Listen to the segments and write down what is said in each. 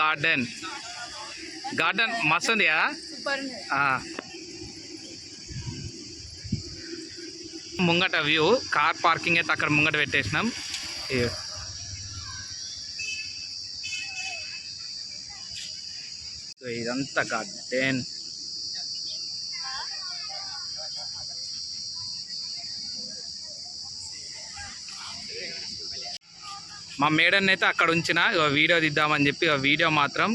Garden. Garden మస్తు ఉంది. ముంగట వ్యూ కార్ పార్కింగ్ అయితే అక్కడ ముంగట పెట్టేసినాం. ఇదంతా గార్డెన్. మా మేడన్ అయితే అక్కడ ఉంచిన వీడియో తీద్దామని చెప్పి వీడియో మాత్రం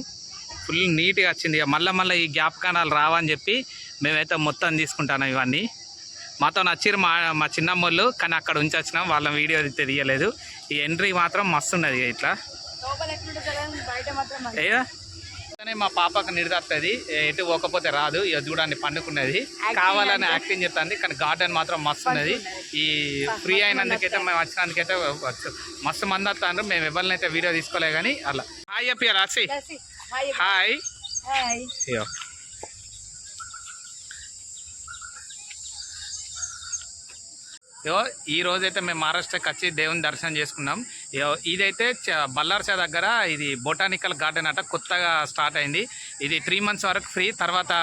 ఫుల్ నీట్గా వచ్చింది. ఇక మళ్ళీ మళ్ళీ ఈ గ్యాప్ కణాలు రావని చెప్పి మేమైతే మొత్తం తీసుకుంటాను ఇవన్నీ. మాతో నచ్చిరు మా మా చిన్నమ్మోళ్ళు కానీ అక్కడ ఉంచి వచ్చినాం. వాళ్ళ వీడియో అయితే తీయలేదు. ఈ ఎంట్రీ మాత్రం మస్తు ఉన్నది ఇక ఇట్లా. లోపల కానీ మా పాపకు నిడదస్తుంది ఎటు పోకపోతే రాదు. ఇక చూడండి పండుకున్నది. కావాలని యాక్టింగ్ చెప్తుంది కానీ గార్డెన్ మాత్రం మస్తు ఉన్నది. ఈ ఫ్రీ అయినందుకైతే మేము వచ్చినందుకైతే వచ్చు. మస్తు మంది వస్తారు మేము ఎవరినైతే వీడియో తీసుకోలే కానీ అలా. హాయ్ చెప్పి రాసి. హాయ్ ఇగో ఈ రోజైతే మేము మహారాష్ట్రకి వచ్చి దేవుని దర్శనం చేసుకున్నాం. ఇదైతే చ- దగ్గర ఇది బొటానికల్ గార్డెన్ అట కొత్తగా స్టార్ట్ అయింది. ఇది త్రీ మంత్స్ వరకు ఫ్రీ తర్వాత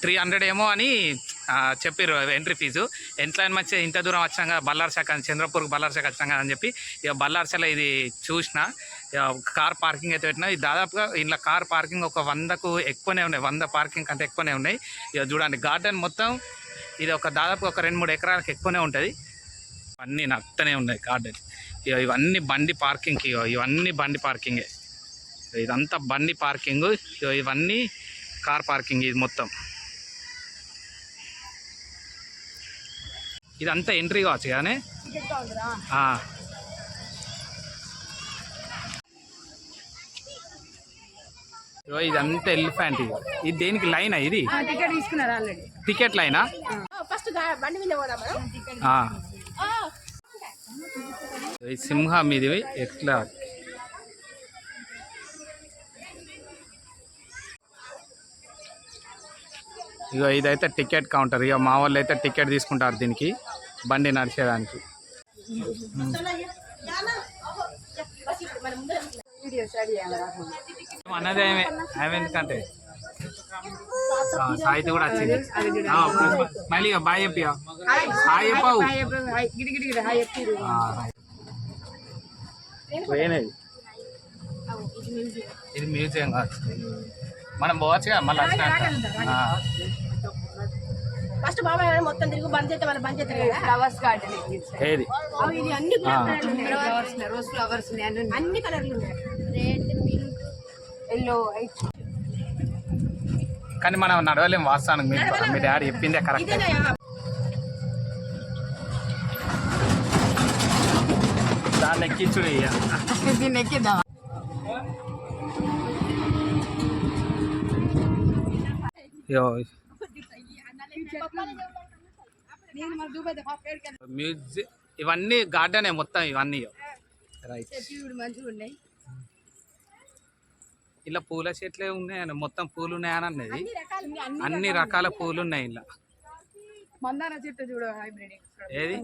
త్రీ హండ్రెడ్ ఏమో అని చెప్పారు ఎంట్రీ ఫీజు ఎంత మంచి ఇంత దూరం వచ్చాం కదా బల్లార్శాఖ చంద్రపూర్కి బల్లార్శాఖ వచ్చాం కదా అని చెప్పి ఇక బల్లార్శాలో ఇది చూసిన కార్ పార్కింగ్ అయితే పెట్టినా ఇది దాదాపుగా ఇంట్లో కార్ పార్కింగ్ ఒక వందకు ఎక్కువనే ఉన్నాయి వంద పార్కింగ్ కంటే ఎక్కువనే ఉన్నాయి. ఇక చూడండి గార్డెన్ మొత్తం ఇది ఒక దాదాపు ఒక రెండు మూడు ఎకరాలకు ఎక్కువనే ఉంటుంది. అన్నీ నత్తనే ఉన్నాయి గార్డెన్. ఇవన్నీ బండి పార్కింగ్ ఇగో ఇవన్నీ బండి పార్కింగే. ఇదంతా బండి పార్కింగ్. ఇగో ఇవన్నీ కార్ పార్కింగ్ ఇది మొత్తం. ఇదంతా ఎంట్రీ కావచ్చు కానీ ఇదంతా ఎలిఫెంట్ ఇది ఇది దేనికి లైనా ఇది? టికెట్ తీసుకున్నారు ఆల్రెడీ. టికెట్ లైనా? ఫస్ట్ బండి మీద సింహం ఇది ఎట్లా? ఇగో ఇదైతే టికెట్ కౌంటర్. ఇక మా వాళ్ళు అయితే టికెట్ తీసుకుంటారు దీనికి బండి నడిచేదానికి. అన్నది ఆమె ఆమె ఎందుకంటే? కూడా వచ్చింది. ఆ, మళ్ళీ ఇక బాయ్ చెప్పి హాయ్. చెప్పవు ఇది మ్యూజియం. కాదు. మనం పోవచ్చు కదా మళ్ళీ. ఫస్ట్ బాబాయ్ మొత్తం తిరిగి బంద్ చేస్తే బంద్ చేస్తారు కదా? ఫ్లవర్స్ గార్డెన్ ఏది? ఇది అన్ని. ఫ్లవర్స్ రోజ్ ఫ్లవర్స్ అన్ని కలర్లు ఉన్నాయి. Red pink yellow white. కానీ మనం నడవలేం వాస్తవానికి. మీరు మీ డాడీ చెప్పిందే కరెక్ట్. ఇదేనా దాన్ని ఎక్కించుడు దీన్ని మ్యూజియం ఇవన్నీ గార్డెనే మొత్తం ఇవన్నీ. రైట్ ఇలా పూల చెట్లే ఉన్నాయని మొత్తం పూలు ఉన్నాయని అన్నది. అన్ని రకాల పూలు ఉన్నాయి ఇలా. మందార చెట్టు చూడు హైబ్రిడ్ ఏది?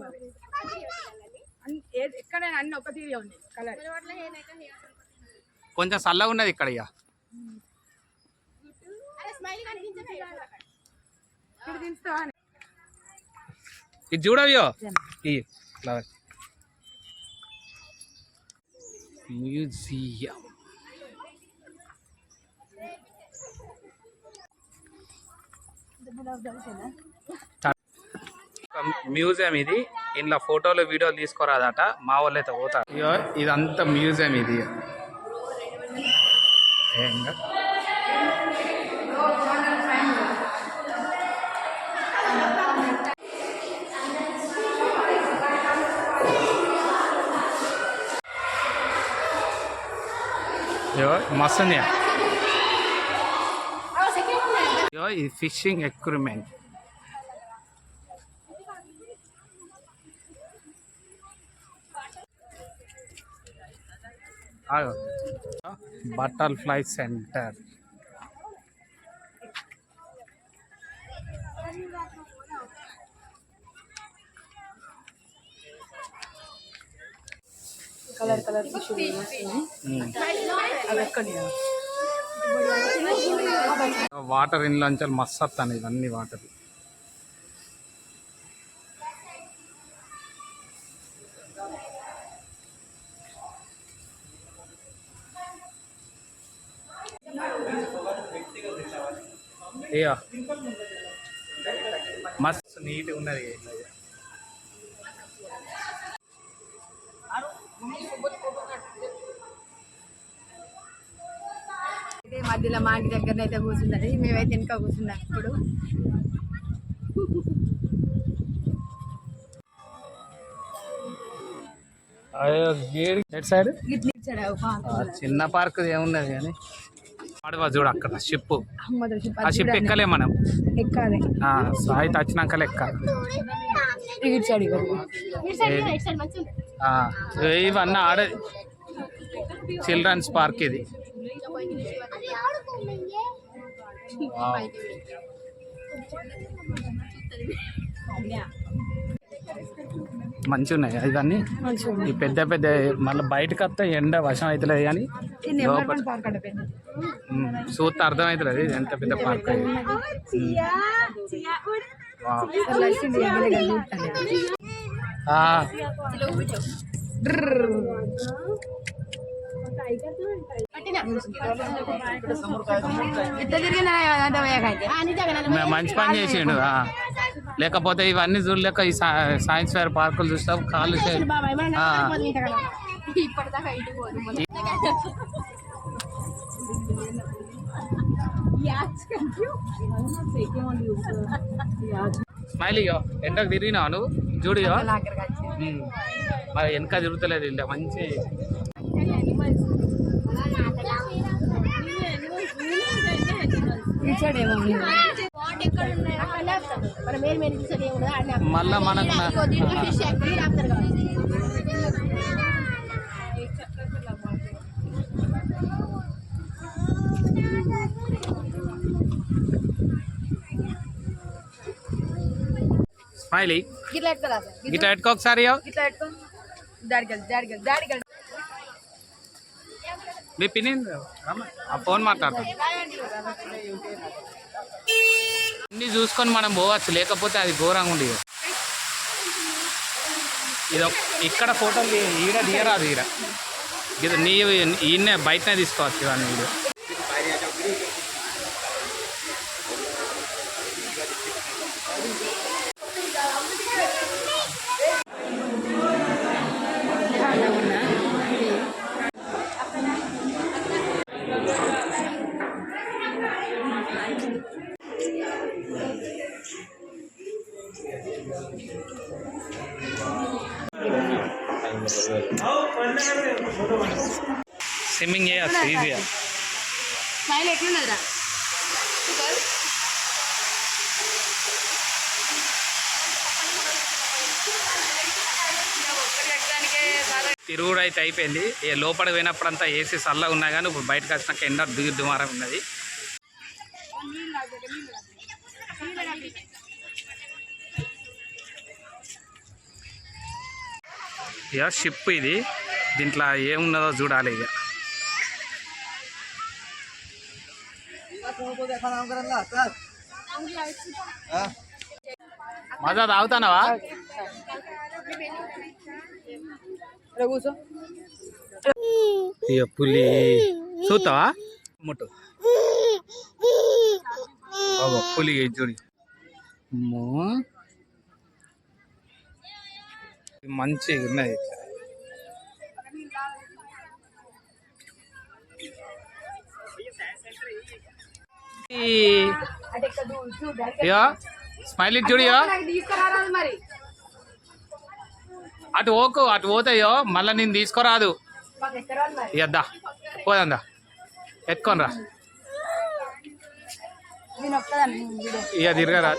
ఎక్కడైనా అన్ని ఒక తీరే ఉంది కలర్ కొంచెం చల్లగా ఉన్నది ఇక్కడ ఇక. ఇది చూడవియో? ఈ ఫ్లవర్ మ్యూజియం. మ్యూజియం ఇది. ఇంట్లో ఫోటోలు వీడియోలు తీసుకోరాదట. మా వాళ్ళు అయితే పోతారు. ఇయో ఇదంతా మ్యూజియం ఇది. ఏంగా? మస్తు ఇది fishing equipment. Butterfly centre. Colour colour fish అవి ఎక్కడ వాటర్ ఇండ్లోంచి మస్తు వస్తాను ఇవన్నీ వాటర్. ఇక మస్తు నీట్గా ఉన్నది. అయితే మధ్యలో మా ఇంటి దగ్గర అయితే కూర్చున్నది. మేమైతే వెనక కూర్చున్నాం ఇప్పుడు. సైడ్? చిన్న పార్క్ ఏమున్నది కానీ. ఆడవా చూడు అక్కడ షిప్ ఆ షిప్ ఎక్కలే మనం. ఎక్కాలి. ఆ, సాయిత్ వచ్చినాక లెక్క. ఇవన్నీ ఆడే చిల్డ్రన్స్ పార్క్ ఇది. మంచిగా ఉన్నాయి ఇవన్నీ ఈ పెద్ద పెద్ద మళ్ళీ బయటకు వస్తే ఎండ వశం అవుతలేదు కానీ లోపల చూస్తే అర్థమవుతలేదు ఎంత పెద్ద పార్క్ మంచి పని చేసిండు ఆ. లేకపోతే ఇవన్నీ చూడలేక ఈ సైన్స్ ఫేర్ పార్కులు చూస్తాం కాళ్ళు చే- ఆ. ఇప్పటిదాకా ఇటు పోదు స్మైల్ ఇగో ఎండకు తిరిగినావు నువ్వు? చూడు ఇగో ఉమ్. మరి వెనక తిరుగుతలేదు ఇలా మంచి. ఇచ్చాడేమో మళ్ళా మనకు నా- స్మైలీ గిట్లా ఎట్టుకోరా సార్ గిట్లా పెట్టుకో ఒకసారి ఇగో. గిట్లా ఎట్టుకో దాడికెళ్ళి దాడికెళ్ళి దాడికెళ్ళి మీ పిన్ని ఆ ఫోన్ మాట్లాడతాం అన్ని చూసుకొని మనం పోవచ్చు. లేకపోతే అది ఘోరంగా ఉంది ఇది ఇక్కడ ఫోటోలు ఈడ తీయరాదు ఈడ. ఇది నీ ఈయన్నే బయటనే తీసుకోవచ్చు ఇవన్నీ వీడియో స్విమ్మింగ్ చేయచ్చు ఈజీగా స్మైల్ ఎట్లున్నదిరా తిరుగుడు అయితే అయిపోయింది. ఏ లోపల పోయినప్పుడంతా ఏసీ చల్లగా ఉన్నాయి కానీ ఇప్పుడు బయటకు వచ్చినాక ఎండ దిగు దుమారం ఉన్నది. ఇక షిప్ ఇది. దీంట్లో ఏమున్నదో చూడాలి ఇక. మజా తాగుతానవా? ఇక పులి. చూస్తావా ముట్టు పులి చూడి. అమ్మో. మంచిగా ఇగో స్మైల్ చూడు ఇగో నాకు తీసుకురారాదు మరి అటు ఓకు అటు పోతాయో మళ్ళీ నేను తీసుకోరాదు. ఇద్దా పోదందా ఎత్తుకోనరా ఇక తిరగరా.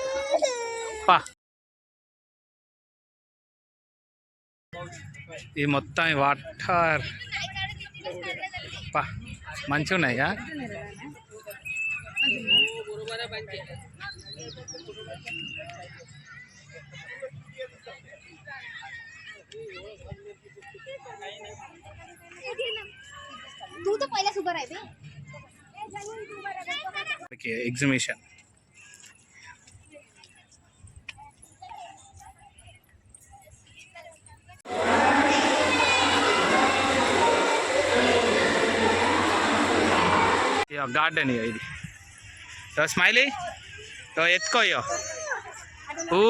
పా. ఇది మొత్తం వాటర్ పా మంచిగా ఉన్నాయా तू तो पहिला सुपर आहे बे గార్డెన్ ఇక ఇది. ఇగో స్మైలీ ఇగో ఎత్తుకో ఇగో. ఊ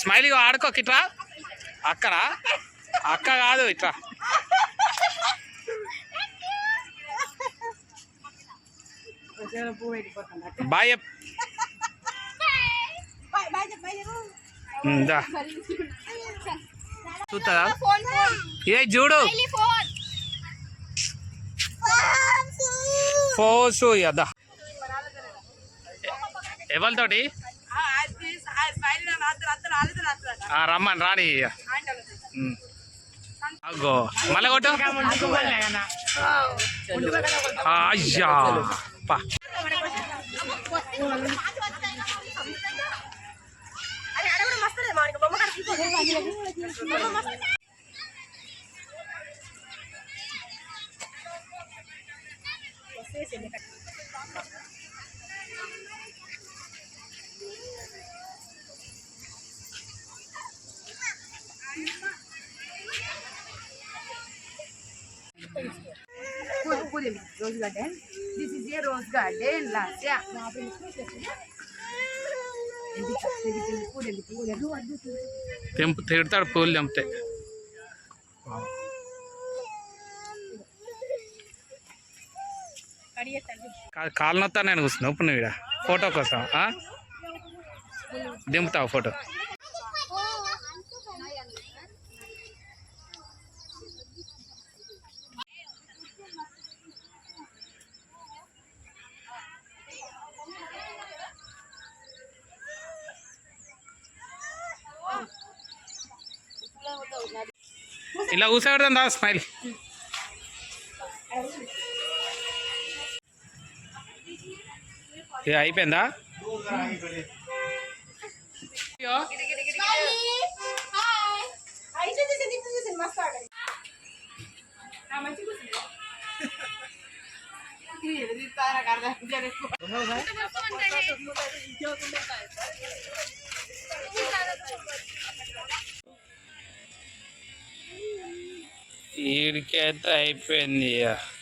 స్మైలీ ఆడుకోకి ఇట్రా అక్కడ అక్క కాదు ఇట్రా. బాయ్ చెప్. ఉమ్, దా. చూస్తుందా ఏ చూడు. ఫోసు అదా ఎవరితోటి? రమ్మని రాని. అగో మళ్ళీ కొట్టు. ఆ, అయ్యా. పా rose garden this is a rose garden last yeah తెంపు తిడతాడు పూలు తెంపితే. కాలు నొత్తా నేను కూర్చున్నావు ఇప్పుడు నువ్వు ఫోటో కోసం దింపుతావు ఫోటో? ఇలా కూర్చోబెడదాం దా స్మైల్ ఇది అయిపోయిందా ఈడికైతే అయిపోయింది ఇక.